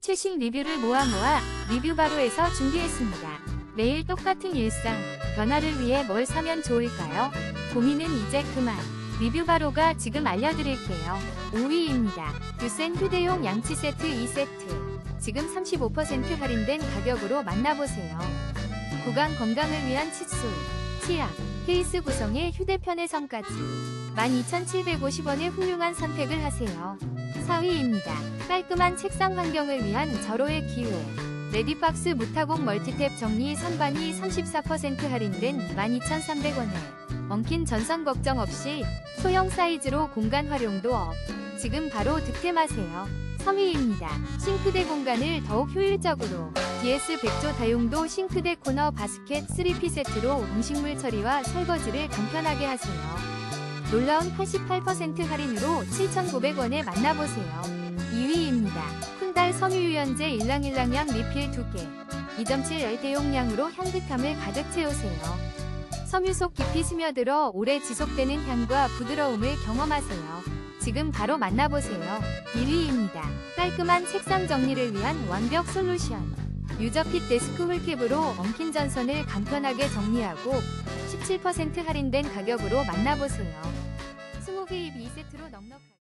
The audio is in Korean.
최신 리뷰를 모아 모아 리뷰바로에서 준비했습니다. 매일 똑같은 일상, 변화를 위해 뭘 사면 좋을까요? 고민은 이제 그만. 리뷰바로가 지금 알려드릴게요. 5위입니다. 듀센 휴대용 양치 세트 2세트. 지금 35% 할인된 가격으로 만나보세요. 구강 건강을 위한 칫솔, 치약, 케이스 구성의 휴대폰의 성까지 12,750원의 훌륭한 선택을 하세요. 4위입니다. 깔끔한 책상 환경을 위한 절호의 기회. 레디박스 무타공 멀티탭 정리 선반이 34% 할인된 12,300원에 엉킨 전선 걱정 없이 소형 사이즈로 공간 활용도 업. 지금 바로 득템하세요. 3위입니다. 싱크대 공간을 더욱 효율적으로 DS 백조 다용도 싱크대 코너 바스켓 3P 세트로 음식물 처리와 설거지를 간편하게 하세요. 놀라운 88% 할인으로 7,900원에 만나보세요. 2위입니다. 쿤달 섬유유연제 일랑일랑향 리필 2개. 2.7열 대용량으로 향긋함을 가득 채우세요. 섬유 속 깊이 스며들어 오래 지속되는 향과 부드러움을 경험하세요. 지금 바로 만나보세요. 1위입니다. 깔끔한 책상 정리를 위한 완벽 솔루션. 유저핏 데스크 홀캡으로 엉킨 전선을 간편하게 정리하고 17% 할인된 가격으로 만나보세요. 20개 입 2세트로 넉넉하게